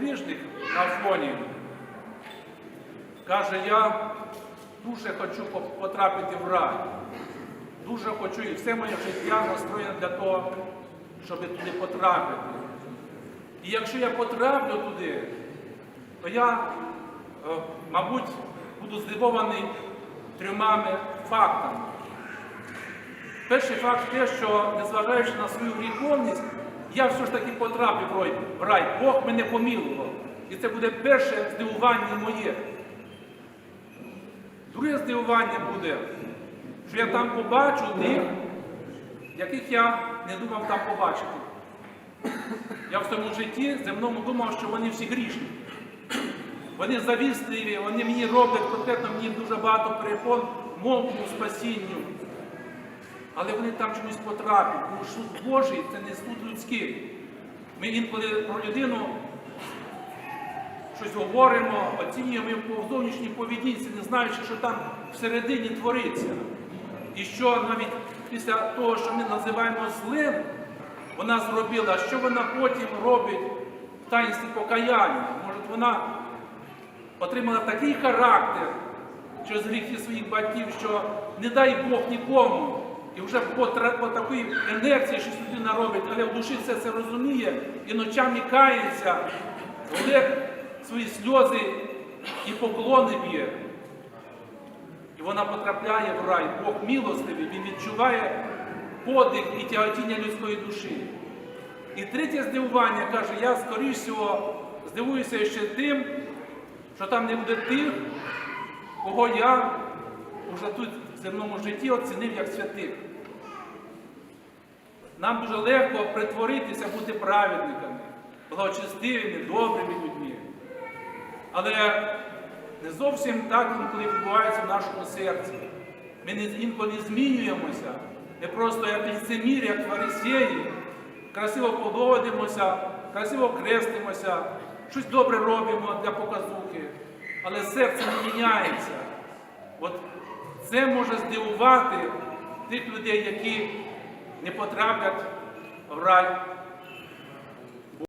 подвижник на фоні каже, я дуже хочу потрапити в рай. Дуже хочу, і все моє життя настроєне для того, щоб туди потрапити. І якщо я потраплю туди, то я, е, мабуть, буду здивований трьома фактами. Перший факт те, що незважаючи на свою гріховність, я все ж таки потраплю в рай-. Бог мене помілував. І це буде перше здивування моє. Друге здивування буде, що я там побачу тих, яких я не думав там побачити. Я в своєму житті земному думав, що вони всі грішні. Вони завісливі, вони мені роблять конкретно мені дуже багато перепон мовному спасінню. Але вони там чомусь потраплять, тому суд Божий це не суд людський. Ми інколи про людину щось говоримо, оцінюємо по зовнішній поведінці, не знаючи, що там всередині твориться. І що навіть після того, що ми називаємо злим, вона зробила, що вона потім робить в таїнстві покаяння. Може, вона отримала такий характер через гріхи своїх батьків, що не дай Бог нікому. І вже по, по такій інерції щось людина робить, але в душі все це розуміє і ночами кається, веде свої сльози і поклони б'є. І вона потрапляє в рай. Бог милостивий, він відчуває подих і тяготіння людської душі. І третє здивування каже, я скоріш всього здивуюся ще тим, що там не буде тих, кого я вже тут земному житті оцінив як святих. Нам дуже легко притворитися, бути праведниками, благочестивими, добрими людьми. Але не зовсім так інколи відбувається в нашому серці. Ми інколи змінюємося. Ми просто як лицемірі, як фарисеї, красиво поводимося, красиво крестимося, щось добре робимо для показухи, але серце не міняється. От це може здивувати тих людей, які не потраплять в рай